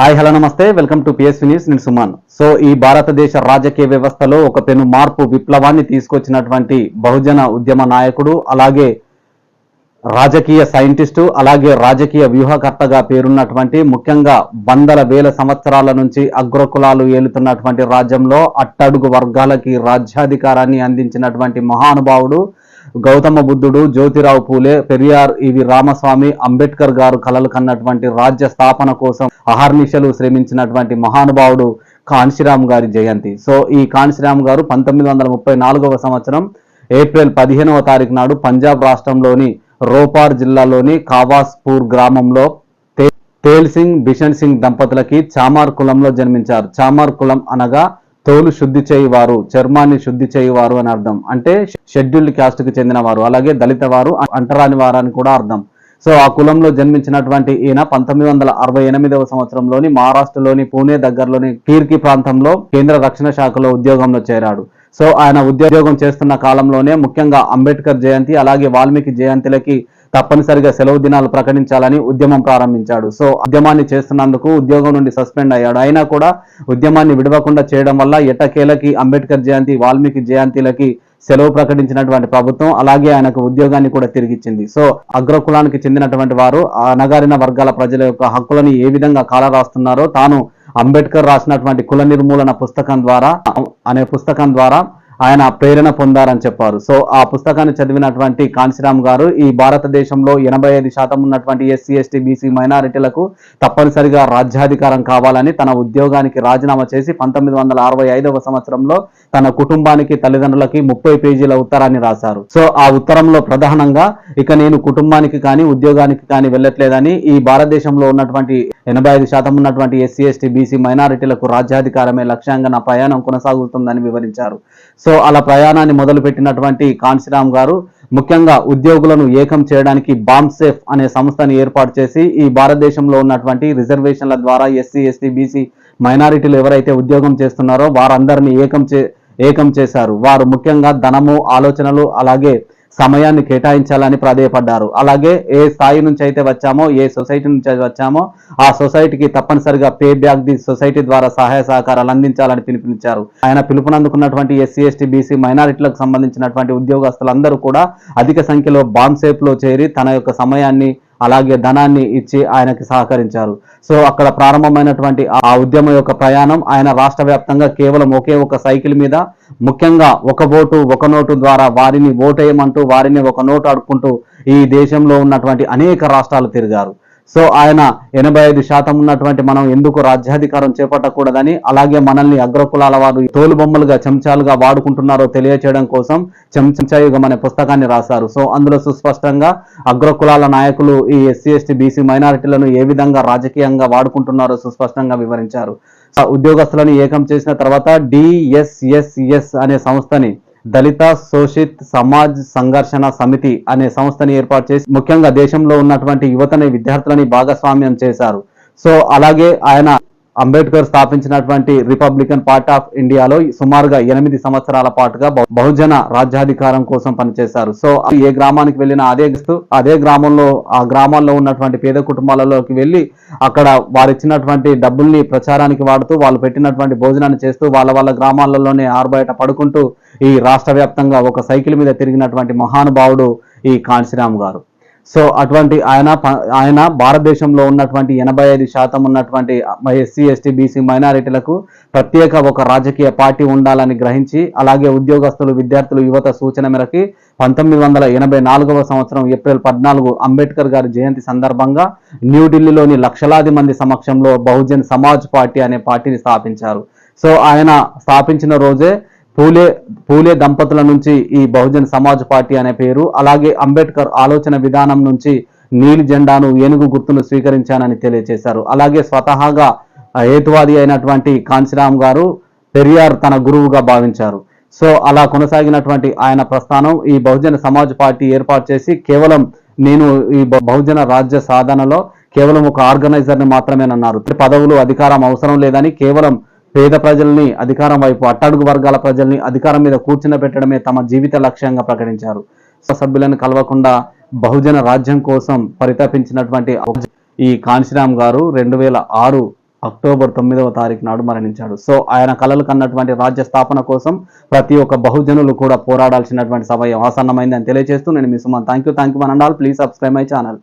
Hi hello నమస్తే. Welcome to PSV news నేను Suman. So ఈ భారతదేశ రాజకీయ వ్యవస్థలో ఒక పెను మార్పు విప్లవాన్ని తీసుకొచ్చినటువంటి బహుజన ఉద్యమ నాయకుడు అలాగే రాజకీయ సైంటిస్టు అలాగే రాజకీయ వ్యూహకర్తగా పేరున్నటువంటి ముఖ్యంగా వందల వేల సంవత్సరాల నుంచి అగ్రకులాలు ఏలుతున్నటువంటి రాజ్యంలో అట్టడుగు వర్గాలకి రాజ్యాధికారాన్ని అందించినటువంటి మహానుభావుడు గౌతమ బుద్ధుడు జ్యోతిరావు పూలే పెరియార్ ఇవి రామస్వామి అంబేద్కర్ గారు కలలు కన్నటువంటి రాజ్య స్థాపన కోసం అహర్నిశలు శ్రమించినటువంటి మహానుభావుడు కాన్శీరామ్ గారి జయంతి. సో ఈ కాన్శీరామ్ గారు పంతొమ్మిది వందల ముప్పై నాలుగవ సంవత్సరం ఏప్రిల్ పదిహేనవ తారీఖు నాడు పంజాబ్ రాష్ట్రంలోని రోపార్ జిల్లాలోని కావాస్పూర్ గ్రామంలో తేల్ సింగ్ బిషన్ సింగ్ దంపతులకి చామార్ కులంలో జన్మించారు. చామార్ కులం అనగా తోలు శుద్ధి చేయువారు చర్మాన్ని శుద్ధి చేయువారు అని అర్థం. అంటే షెడ్యూల్డ్ క్యాస్ట్కి చెందిన వారు అలాగే దళిత వారు అంటరాని వారు అని కూడా అర్థం. సో ఆ కులంలో జన్మించినటువంటి ఈయన పంతొమ్మిది వందల అరవై ఎనిమిదవ సంవత్సరంలోని మహారాష్ట్రలోని పూణే దగ్గరలోని కీర్కి ప్రాంతంలో కేంద్ర రక్షణ శాఖలో ఉద్యోగంలో చేరాడు. సో ఆయన ఉద్యోగం చేస్తున్న కాలంలోనే ముఖ్యంగా అంబేద్కర్ జయంతి అలాగే వాల్మీకి జయంతిలకి తప్పనిసరిగా సెలవు దినాలు ప్రకటించాలని ఉద్యమం ప్రారంభించాడు. సో ఉద్యమాన్ని చేస్తున్నందుకు ఉద్యోగం నుండి సస్పెండ్ అయ్యాడు. అయినా కూడా ఉద్యమాన్ని విడవకుండా చేయడం వల్ల ఎటకేలకి అంబేద్కర్ జయంతి వాల్మీకి జయంతిలకి సెలవు ప్రకటించినటువంటి ప్రభుత్వం అలాగే ఆయనకు ఉద్యోగాన్ని కూడా తిరిగిచ్చింది. సో అగ్రకులానికి చెందినటువంటి వారు ఆ వర్గాల ప్రజల యొక్క హక్కులను ఏ విధంగా కాలరాస్తున్నారో తాను అంబేద్కర్ రాసినటువంటి కుల నిర్మూలన పుస్తకం ద్వారా అనే పుస్తకం ద్వారా ఆయన ప్రేరణ పొందారని చెప్పారు. సో ఆ పుస్తకాన్ని చదివినటువంటి కాంశీరామ్ గారు ఈ భారతదేశంలో ఎనభై ఐదు శాతం ఉన్నటువంటి ఎస్సీ ఎస్టీ బీసీ మైనారిటీలకు తప్పనిసరిగా రాజ్యాధికారం కావాలని తన ఉద్యోగానికి రాజీనామా చేసి పంతొమ్మిది వందల అరవై ఐదవ సంవత్సరంలో తన కుటుంబానికి తల్లిదండ్రులకి ముప్పై పేజీల ఉత్తరాన్ని రాశారు. సో ఆ ఉత్తరంలో ప్రధానంగా ఇక నేను కుటుంబానికి కానీ ఉద్యోగానికి కానీ వెళ్ళట్లేదని ఈ భారతదేశంలో ఉన్నటువంటి ఎనభై ఐదు శాతం ఉన్నటువంటి ఎస్సీ ఎస్టీ బీసీ మైనారిటీలకు రాజ్యాధికారమే లక్ష్యంగా నా ప్రయాణం కొనసాగుతుందని వివరించారు. సో అలా ప్రయాణాన్ని మొదలుపెట్టినటువంటి కాన్సీరామ్ గారు ముఖ్యంగా ఉద్యోగులను ఏకం చేయడానికి బాంబ్సేఫ్ అనే సంస్థని ఏర్పాటు చేసి ఈ భారతదేశంలో ఉన్నటువంటి రిజర్వేషన్ల ద్వారా ఎస్సీ ఎస్టీ బీసీ మైనారిటీలు ఎవరైతే ఉద్యోగం చేస్తున్నారో వారందరినీ ఏకం చే ఏకం చేశారు. వారు ముఖ్యంగా ధనము ఆలోచనలు అలాగే సమయాన్ని కేటాయించాలని ప్రాధేయపడ్డారు. అలాగే ఏ స్థాయి నుంచి అయితే వచ్చామో ఏ సొసైటీ నుంచి అయితే వచ్చామో ఆ సొసైటీకి తప్పనిసరిగా పే బ్యాక్ ది సొసైటీ ద్వారా సహాయ సహకారాలు అందించాలని పిలుపునిచ్చారు. ఆయన పిలుపునందుకున్నటువంటి ఎస్సీ ఎస్టీ బీసీ మైనారిటీలకు సంబంధించినటువంటి ఉద్యోగస్తులందరూ కూడా అధిక సంఖ్యలో బాంబ్ సేఫ్లో చేరి తన యొక్క సమయాన్ని అలాగే ధనాన్ని ఇచ్చి ఆయనకి సహకరించారు. సో అక్కడ ప్రారంభమైనటువంటి ఆ ఉద్యమం యొక్క ప్రయాణం ఆయన రాష్ట్ర వ్యాప్తంగా కేవలం ఒకే ఒక సైకిల్ మీద ముఖ్యంగా ఒక ఓటు ఒక నోటు ద్వారా వారిని ఓటేయమంటూ వారిని ఒక నోటు అడుక్కుంటూ ఈ దేశంలో ఉన్నటువంటి అనేక రాష్ట్రాలు తిరిగారు. సో ఆయన ఎనభై ఐదు శాతం ఉన్నటువంటి మనం ఎందుకు రాజ్యాధికారం చేపట్టకూడదని అలాగే మనల్ని అగ్రకులాల వారు తోలుబొమ్మలుగా చెంచాలుగా వాడుకుంటున్నారో తెలియచేయడం కోసం చెంచాయుగం అనే పుస్తకాన్ని రాశారు. సో అందులో సుస్పష్టంగా అగ్రకులాల నాయకులు ఈ ఎస్సీ ఎస్టీ బీసీ మైనారిటీలను ఏ విధంగా రాజకీయంగా వాడుకుంటున్నారో సుస్పష్టంగా వివరించారు. ఉద్యోగస్తులను ఏకం చేసిన తర్వాత డిఎస్ఎస్ఎస్ అనే సంస్థని దళిత శోషిత్ సమాజ్ సంఘర్షణ సమితి అనే సంస్థని ఏర్పాటు చేసి ముఖ్యంగా దేశంలో ఉన్నటువంటి యువతని విద్యార్థులని భాగస్వామ్యం చేశారు. సో అలాగే ఆయన అంబేద్కర్ స్థాపించినటువంటి రిపబ్లికన్ పార్టీ ఆఫ్ ఇండియాలో సుమారుగా ఎనిమిది సంవత్సరాల పాటుగా బహుజన రాజ్యాధికారం కోసం పనిచేశారు. సో ఏ గ్రామానికి వెళ్ళినా అదే అదే గ్రామంలో ఆ గ్రామాల్లో ఉన్నటువంటి పేద కుటుంబాలలోకి వెళ్ళి అక్కడ వారు ఇచ్చినటువంటి డబ్బుల్ని ప్రచారానికి వాడుతూ వాళ్ళు పెట్టినటువంటి భోజనాన్ని చేస్తూ వాళ్ళ వాళ్ళ గ్రామాలలోనే ఆరుబయట పడుకుంటూ ఈ రాష్ట్ర వ్యాప్తంగా ఒక సైకిల్ మీద తిరిగినటువంటి మహానుభావుడు ఈ కాంశీరామ్ గారు. సో అటువంటి ఆయన ఆయన భారతదేశంలో ఉన్నటువంటి ఎనభై ఐదు శాతం ఉన్నటువంటి ఎస్సీ ఎస్టీ బీసీ మైనారిటీలకు ప్రత్యేక ఒక రాజకీయ పార్టీ ఉండాలని గ్రహించి అలాగే ఉద్యోగస్తులు విద్యార్థులు యువత సూచన మేరకి పంతొమ్మిది వందల ఎనభై నాలుగవ సంవత్సరం ఏప్రిల్ పద్నాలుగు అంబేద్కర్ గారి జయంతి సందర్భంగా న్యూఢిల్లీలోని లక్షలాది మంది సమక్షంలో బహుజన్ సమాజ్ పార్టీ అనే పార్టీని స్థాపించారు. సో ఆయన స్థాపించిన రోజే పూలే పూలే దంపతుల నుంచి ఈ బహుజన్ సమాజ్ పార్టీ అనే పేరు అలాగే అంబేద్కర్ ఆలోచన విధానం నుంచి నీలి జెండాను ఏనుగు గుర్తును స్వీకరించానని తెలియజేశారు అలాగే స్వతహాగా హేతువాది అయినటువంటి కాంశీరామ్ గారు పెరియార్ తన గురువుగా భావించారు. సో అలా కొనసాగినటువంటి ఆయన ప్రస్థానం ఈ బహుజన సమాజ్ పార్టీ ఏర్పాటు చేసి కేవలం నేను ఈ బ- బహుజన రాజ్య సాధనలో కేవలం ఒక ఆర్గనైజర్ని మాత్రమేనన్నారు. పదవులు అధికారం అవసరం లేదని కేవలం పేద ప్రజల్ని అధికారం వైపు అట్టడుగు వర్గాల ప్రజల్ని అధికారం మీద కూర్చుని పెట్టడమే తమ జీవిత లక్ష్యంగా ప్రకటించారు. సభ్యులను కలవకుండా బహుజన రాజ్యం కోసం పరితపించినటువంటి ఈ కాన్సిరామ్ గారు రెండు వేల ఆరు అక్టోబర్ తొమ్మిదవ తారీఖు నాడు మరణించాడు. సో ఆయన కలలు కన్నటువంటి రాజ్య స్థాపన కోసం ప్రతి ఒక్క బహుజనులు కూడా పోరాడాల్సినటువంటి సమయం ఆసన్నమైంది అని తెలియజేస్తూ నేను మీ Suman. Thank you thank you మనండాల్. Please subscribe my channel